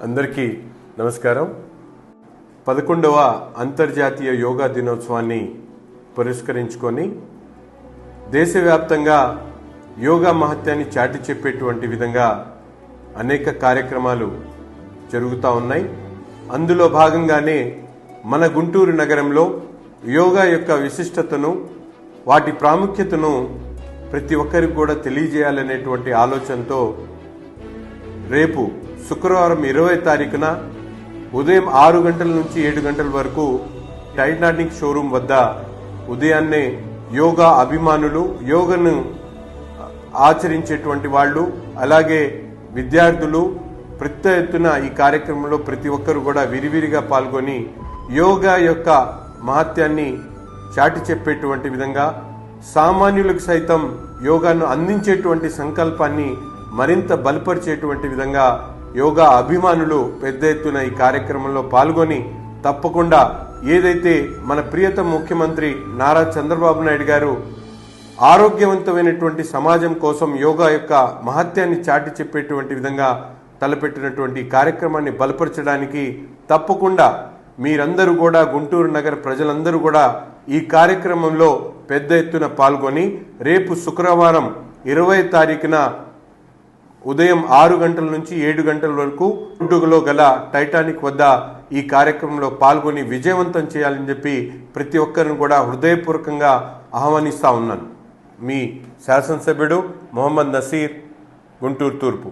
అందరికీ నమస్కారం. పదకొండవ అంతర్జాతీయ యోగా దినోత్సవాన్ని పురస్కరించుకొని దేశవ్యాప్తంగా యోగా మహత్యాన్ని చాటి చెప్పేటువంటి విధంగా అనేక కార్యక్రమాలు జరుగుతూ ఉన్నాయి. అందులో భాగంగానే మన గుంటూరు నగరంలో యోగా యొక్క విశిష్టతను వాటి ప్రాముఖ్యతను ప్రతి ఒక్కరికి కూడా తెలియజేయాలనేటువంటి ఆలోచనతో రేపు శుక్రవారం ఇరవై తారీఖున ఉదయం ఆరు గంటల నుంచి ఏడు గంటల వరకు టైటానిక్ షోరూం వద్ద ఉదయాన్నే యోగా అభిమానులు యోగను ఆచరించేటువంటి వాళ్ళు అలాగే విద్యార్థులు ప్రతి ఎత్తున ఈ కార్యక్రమంలో ప్రతి ఒక్కరు కూడా విరివిరిగా పాల్గొని యోగా యొక్క మహత్యాన్ని చాటి చెప్పేటువంటి విధంగా సామాన్యులకు సైతం యోగాను అందించేటువంటి సంకల్పాన్ని మరింత బలపరిచేటువంటి విధంగా యోగా అభిమానులు పెద్ద ఎత్తున ఈ కార్యక్రమంలో పాల్గొని తప్పకుండా ఏదైతే మన ప్రియతమ ముఖ్యమంత్రి నారా చంద్రబాబు నాయుడు గారు ఆరోగ్యవంతమైనటువంటి సమాజం కోసం యోగా యొక్క మహత్యాన్ని చాటి చెప్పేటువంటి విధంగా తలపెట్టినటువంటి కార్యక్రమాన్ని బలపరచడానికి తప్పకుండా మీరందరూ కూడా గుంటూరు నగర ప్రజలందరూ కూడా ఈ కార్యక్రమంలో పెద్ద ఎత్తున పాల్గొని రేపు శుక్రవారం ఇరవై తారీఖున ఉదయం ఆరు గంటల నుంచి ఏడు గంటల వరకు గుంటూరులో గల టైటానిక్ వద్ద ఈ కార్యక్రమంలో పాల్గొని విజయవంతం చేయాలని చెప్పి ప్రతి ఒక్కరిని కూడా హృదయపూర్వకంగా ఆహ్వానిస్తా ఉన్నాను. మీ శాసనసభ్యుడు మొహమ్మద్ నసీర్ గుంటూరు తూర్పు.